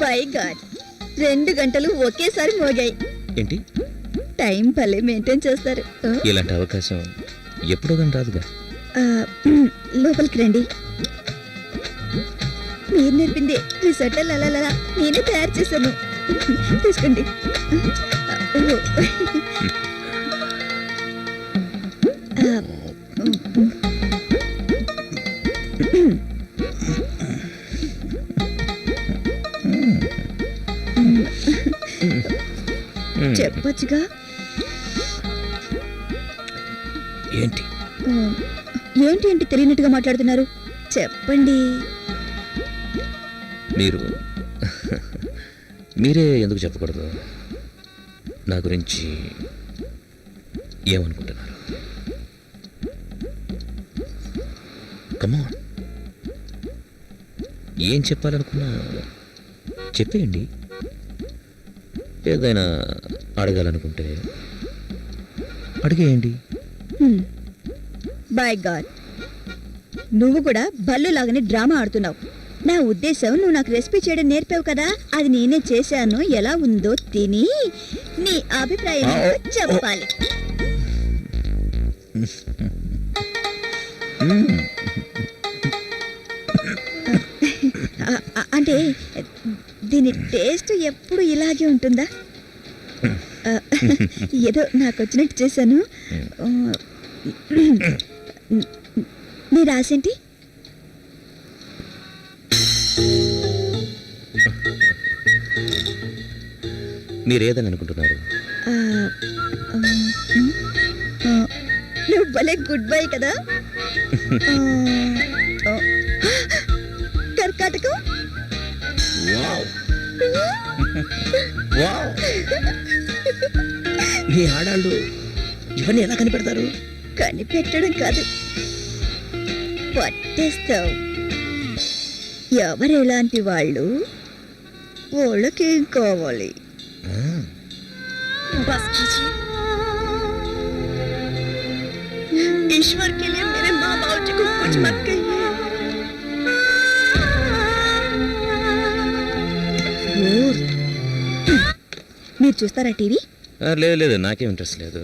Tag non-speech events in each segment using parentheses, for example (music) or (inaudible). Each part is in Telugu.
బై గాడ్ రెండు గంటలు ఒకేసారి మోగాయి. ఏంటి? టైం భలే మెయింటైన్ చేస్తారు. ఇలాంటి అవకాశం ఎప్పుడో కానీ రాదుగా? ఆ, లోపలికి రండి. మీరు నేర్పింది రిసార్ట్ లలా నేనే తయారు చేశాను. తీసుకోండి. ఓ. ఆ, చెప్పొచ్చుగా? ఏంటి? ఏంటి ఏంటి తెలియనట్టుగా మాట్లాడుతున్నారు? చెప్పండి. మీరు (laughs) మీరే ఎందుకు చెప్పకూడదు? నా గురించి ఏమనుకుంటున్నారు? కమాన్ ఏం చెప్పాలనుకున్నా చెప్పేయండి. ఏదైనా అడగాలనుకుంటే అడిగేయండి. By God. నువ్వు కూడా బల్లు లాగానే డ్రామా ఆడుతున్నావు. నా ఉద్దేశం నువ్వు నాకు రెసిపీ చేయడం నేర్పావు కదా? అది నేనే చేశాను. ఎలా ఉందో తిని నీ అభిప్రాయం చెప్పాలి. అంటే దీని టేస్ట్ ఎప్పుడు ఇలాగే ఉంటుందా? ఏదో నాకు వచ్చినట్టు చేశాను. నీ రాసేంటి? మీరు ఏదని అనుకుంటున్నారు నువ్వు భలే గుడ్ బై కదా. కర్కాటకం? మీ ఆడాళ్ళు ఇవన్నీ ఎలా కనిపెడతారు కనిపెట్టడం కాదు పట్టేస్తావు ఎవరు ఎలాంటి వాళ్ళు వాళ్ళకేం కావాలి बस कीजिए ईश्वर के लिए मेरे माँ बाप जी को कुछ मत कहिए మీరు చూస్తారా టీవీ? లేదు లేదు నాకేం ఇంట్రెస్ట్ లేదు.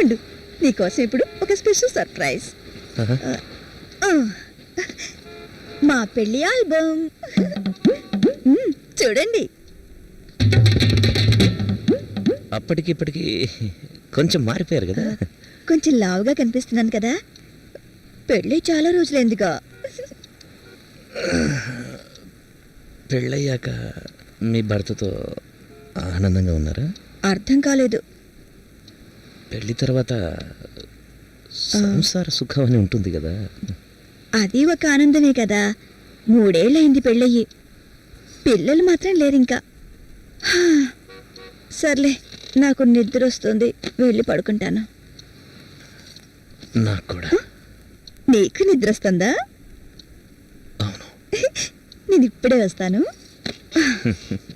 ఉండు నీకోసం ఇప్పుడు ఒక స్పెషల్ సర్ప్రైజ్ మా పెళ్ళి ఆల్బమ్. చూడండి. అప్పటికి ఇప్పటికి కొంచెం మారిపోయారు కదా. కొంచెం లావుగా కనిపిస్తున్నాను కదా. పెళ్ళి చాలా రోజులైందిగా. పెళ్ళయ్యాక మీ భర్తతో ఆనందంగా ఉన్నారా? అర్థం కాలేదు. పెళ్ళి తర్వాత సంసార సుఖం అని ఉంటుంది కదా. అది ఒక ఆనందమే కదా. మూడేళ్ళయింది పెళ్ళయ్యి పిల్లలు మాత్రం లేరు ఇంకా సర్లే నాకు నిద్ర వస్తుంది. వెళ్ళి పడుకుంటాను. నాకు కూడా. నీకు నిద్ర వస్తుందా? నేను ఇప్పుడే వస్తాను. (laughs)